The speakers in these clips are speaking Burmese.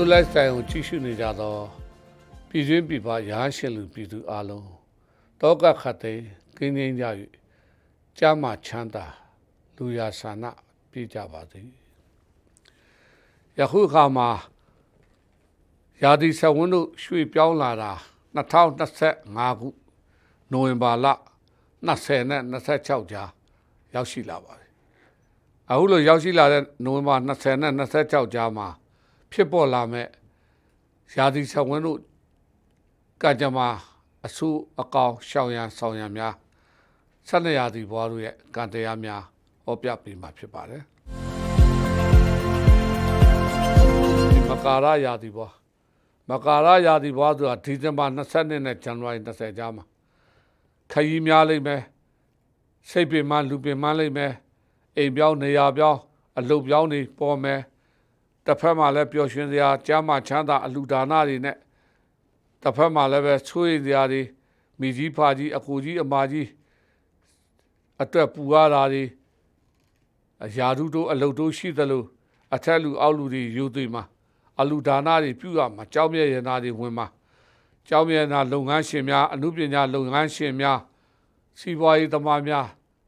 လူလိုက်ဆိုင်ကိုကြည့်ရှုနေကြသောပြည်တွင်းပြည်ပရာရှင်လူပြည်သူအလုံးတောကခတ်သိမ်းကင်းငင်းကြ၍ကြာမှချမ်းသာလူရာဆန္ဒပြည့်ကြပါသည်ယခုအခါမှာရာသီဆက်ဝန်းတို့ရွှေ့ပြောင်းလာတာ2025ခုနိုဝင်ဘာလ20နဲ့26ကြားရောက်ရှိလာပါတယ်အခုလိုရောက်ရှိလာတဲ့နိုဝင်ဘာ20နဲ့26ကြားမှာ ဖြစ်ပေါ်လာမဲ့ရာသီဆက်ဝန်းတို့ကကြမ္မာအဆူအကောင်ရှောင်ရန်ဆောင်ရန်များဆက်လက်ရာသီဘွားတို့ရဲ့ကံတရားများဟောပြပေးမှာဖြစ်ပါတယ်ဒီမကာရရာသီဘွားမကာရရာသီဘွားဆိုတာဒီဇင်ဘာ22နဲ့ဇန်နဝါရီ20ကြားမှာခရီးများလိမ့်မယ်စိတ်ပင်မလူပင်မလိမ့်မယ်အိမ်ပြောင်းနေရာပြောင်းအလုပ်ပြောင်းနေပေါ်မယ် တစ်ဖက်မှာလည်းပျော်ရွှင်စရာကျမ်းမာချမ်းသာအလူဒါနတွေနဲ့တစ်ဖက်မှာလည်းပဲချွေးစရာတွေမိကြီးဖာကြီးအကူကြီးအမကြီးအတွက်ပူရတာတွေအရာဓုတို့အလုတ်တို့ရှိသလိုအထက်လူအောက်လူတွေယူသွေးမှာအလူဒါနတွေပြုရမှာကြောင်းမြဲရနာတွေဝင်မှာကြောင်းမြဲနာလုပ်ငန်းရှင်များအမှုပညာလုပ်ငန်းရှင်များစီးပွားရေးသမားများ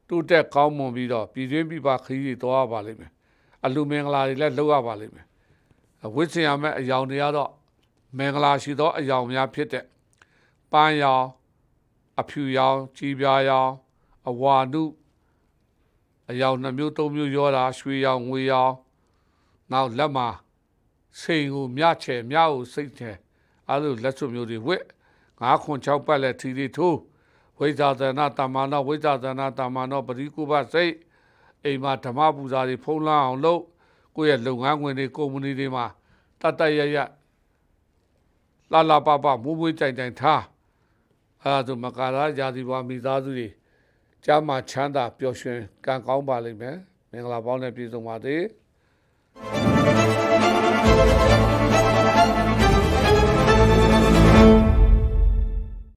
တိုးတက်ကောင်းမွန်ပြီးတော့ပြည်တွင်းပြည်ပခရီးတွေသွားရပါလိမ့်မယ်အလူမင်္ဂလာတွေလည်းလုပ်ရပါလိမ့်မယ် ဝိသင်ရမယ့်အယောင်တွေကတော့မင်္ဂလာရှိသောအယောင်များဖြစ်တဲ့ပန်းရောင်အဖြူရောင်ကြီးပြားရောင်အဝါနုအယောင်နှမျိုးသုံးမျိုးရောတာရွှေရောင်ငွေရောင်နောက်လက်မှာစိန်ကိုမြချေမြကိုစိတ်ချေအဲလိုလက်စွပ်မျိုးတွေဝစ်ငါးခွန်6ပတ်လက်ထီတွေထိုးဝိဇာသနာတမ္မာနောဝိဇာသနာတမ္မာနောပရိကုပစိတ်အိမ်မှာဓမ္မပူဇာတွေဖုံးလန်းအောင်လုပ် ကိုယ့်ရဲ့လုပ်ငန်းခွင်တွေကုမ္ပဏီတွေမှာတတ်တတ်ရရလာလာပပမူးမွေးကြိုင်ကြိုင်ထားအဲဒါဆိုမကာရယာတိဘွားမိသားစုတွေကြာမှချမ်းသာပျော်ရွှင်ကံကောင်းပါလိမ့်မယ်မင်္ဂလာပေါင်းနဲ့ပြည့်စုံပါစေ